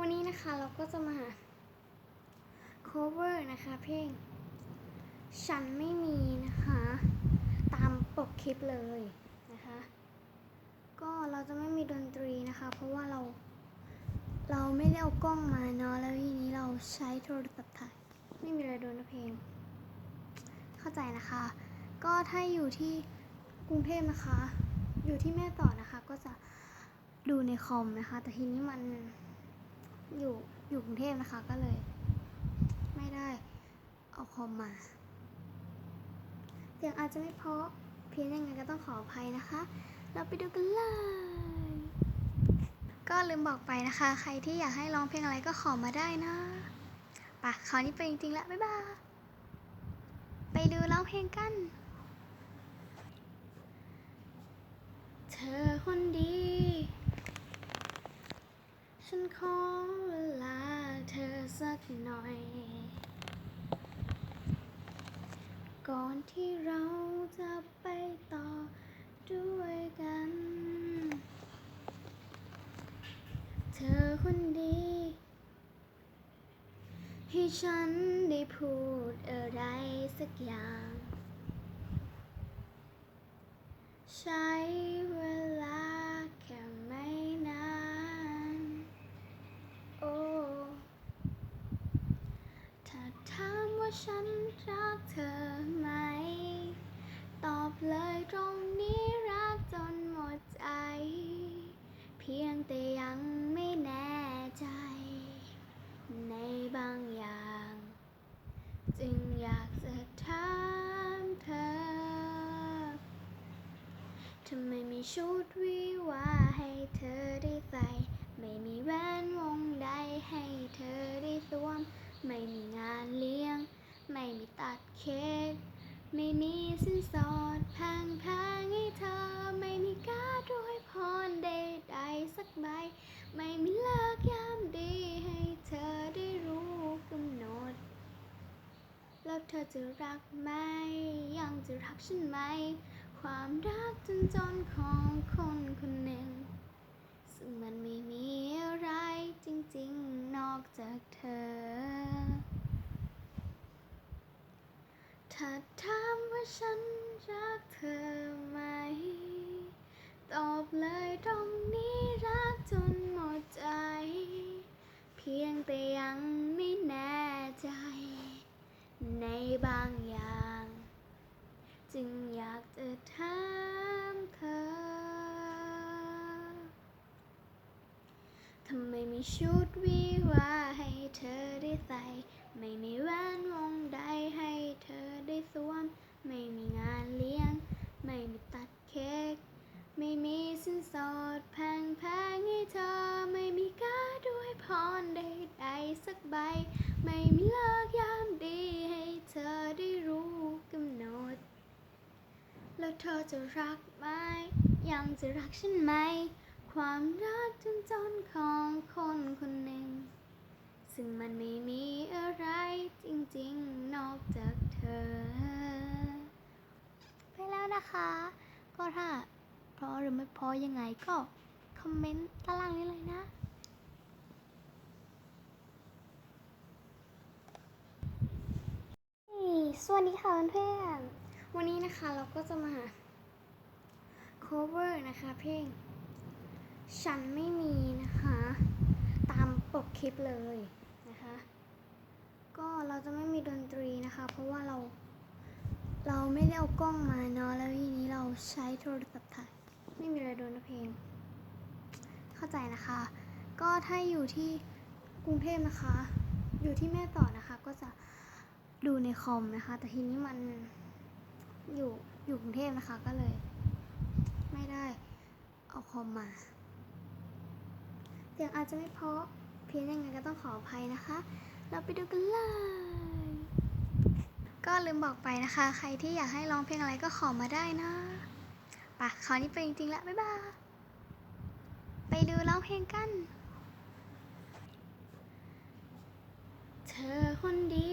วันนี้นะคะเราก็จะมา cover นะคะเพลง ฉันไม่มีนะคะ ตามปกคลิปเลยนะคะ ก็เราจะไม่มีดนตรีนะคะ เพราะว่าเรา เราไม่ได้เอากล้องมาเนาะแล้วทีนี้เราใช้โทรศัพท์ถ่ายไม่มีอะไรดนเพลง เข้าใจนะคะ ก็ถ้าอยู่ที่กรุงเทพนะคะ อยู่ที่แม่ต่อนะคะก็จะดูในคอมนะคะ แต่ทีนี้มัน อยู่อยู่กรุงเทพนะคะก็เลย ไม่ได้เอาคอมมา เสียงอาจจะไม่เพราะเพียงยังไงก็ต้องขออภัยนะคะ เราไปดูกันเลยก็ลืมบอกไปนะคะ ใครที่อยากให้ร้องเพลงอะไรก็ขอมาได้นะปะคราวนี้ไปจริงๆแล้วบ๊ายบายไปดูร้องเพลงกัน เธอคนดี ฉันขอเวลาเธอสัก หน่อย ก่อนที่เราจะไปต่อด้วยกัน เธอคนดี ให้ฉันได้พูดอะไรสักอย่าง ใช้เวลาแค่ไม่นาน โอ้ ถ้าถามว่า ฉันรักเธอไหม ตอบเลยตรงนี้รักจนหมดใจ เพียงแต่ยังไม่แน่ใจ ในบางอย่าง จึง จะรักไหม ยังจะรักฉันไหม ความรักจนจนของคนคนหนึ่ง ซึ่งมันไม่มีอะไรจริงๆนอกจากเธอ ถ้าถามว่าฉันรักเธอไหม ตอบเลยตรงนี้รักจนหมดใจ เพียงแต่ยังไม่แน่ใจ ในบางอย่าง จึงอยากจะถามเธอ ทำไมมีชุดวิวาให้เธอได้ใส่ ไม่มีแหวนวงใดให้เธอได้สวม ไม่มีงานเลี้ยง ไม่มีตัดเค้ก ไม่มีสินสอดแพงแพงๆให้เธอ ไม่มีการ์ดด้วยพรใดๆสักใบ ไม่มีเลิกย แล้วเธอจะรักไหม ยังจะรักฉันไหม ความรักจนจนของคนคนหนึ่ง ซึ่งมันไม่มีอะไรจริงๆ นอกจากเธอ ไปแล้วนะคะ ก็ถ้าเพราะหรือไม่พราะยังไงก็คอมเมนต์ด้านล่างนี้เลยนะสวัสดีค่ะเพื่อน วันนี้นะคะเราก็จะมา cover นะคะเพลง ฉันไม่มีนะคะ ตามปกคลิปเลยนะคะ ก็เราจะไม่มีดนตรีนะคะ เพราะว่าเรา เราไม่ได้เอากล้องมาเนาะแล้วทีนี้เราใช้โทรศัพท์ถ่ายไม่มีอะไรโดนเพลง เข้าใจนะคะ ก็ถ้าอยู่ที่กรุงเทพนะคะ อยู่ที่แม่ต่อนะคะก็จะดูในคอมนะคะ แต่ทีนี้มัน อยู่อยู่กรุงเทพนะคะก็เลย ไม่ได้เอาคอมมาเสียงอาจจะไม่เพราะเพียงยังไงก็ต้องขออภัยนะคะ เราไปดูกันเลย ก็ลืมบอกไปนะคะ ใครที่อยากให้ร้องเพลงอะไรก็ขอมาได้นะปะคราวนี้ไปจริงๆแล้วบ๊ายบายไปดูร้องเพลงกัน เธอคนดี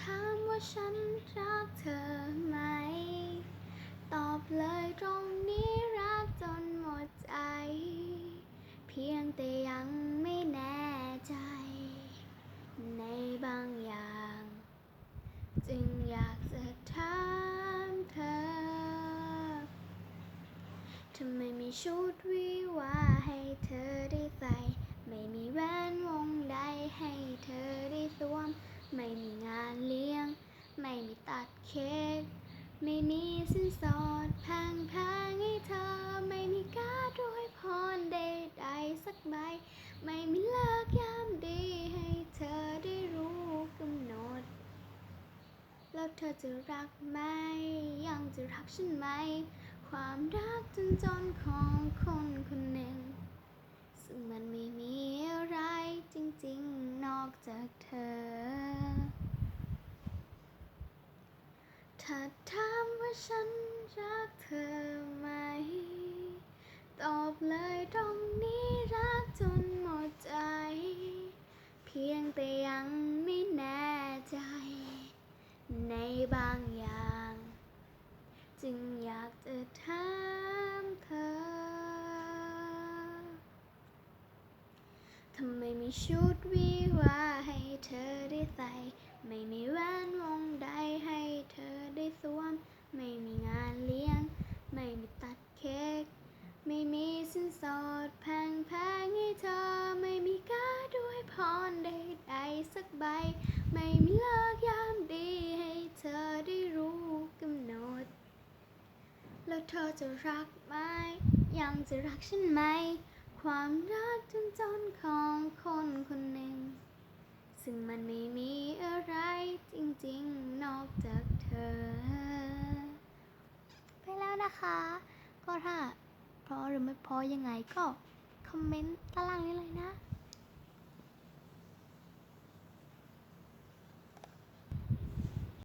ถามว่าฉันรักเธอไหม ตอบเลยตรงนี้รักจนหมดใจ เพียงแต่ยังไม่แน่ใจ ในบางอย่าง จึงอยากจะถามเธอทำไมไมีชุดวิวาให้เธอได้ใส่ ไม่มีแหวนวงใดให้เธอได้สวม ไม่มีงานเลี้ยง ไม่มีตัดเค้ก ไม่มีสินสอดแพงแพงให้เธอ ไม่มีการ์ดอวยพรใดๆสักใบ ไม่มีเลิกยามดีให้เธอได้รู้กำหนด แล้วเธอจะรักไหม ยังจะรักฉันไหม ความรักจนจนของคนคนหนึ่ง ซึ่งมันไม่มีอะไรจริงๆ นอกจากเธอ ถ้าถามว่าฉันรักเธอไหม ตอบเลยตรงนี้รักจนหมดใจ เพียงแต่ยังไม่แน่ใจ ในบางอย่าง จึงอยากจะถามเธอ ทำไมีชุดวิวาให้เธอได้ใส่ ไม่มีแหวนวงใดให้เธอได้สวม ไม่มีงานเลี้ยง ไม่มีตัดเค้ก ไม่มีสินสอดแพงแพงให้เธอ ไม่มีการ์ดด้วยพรใดๆสักใบ ไม่มีเลิกยามดีให้เธอได้รู้กำหนด แล้วเธอจะรักไหม ยังจะรักฉันไหม ความรักจนจนของคนคนหนึ่ง ซึ่งมันไม่มีอะไรจริงๆ นอกจากเธอ ไปแล้วนะคะ ก็ถ้าเพราะหรือไม่เพราะยังไงก็ คอมเมนต์ตารางนี้เลยนะ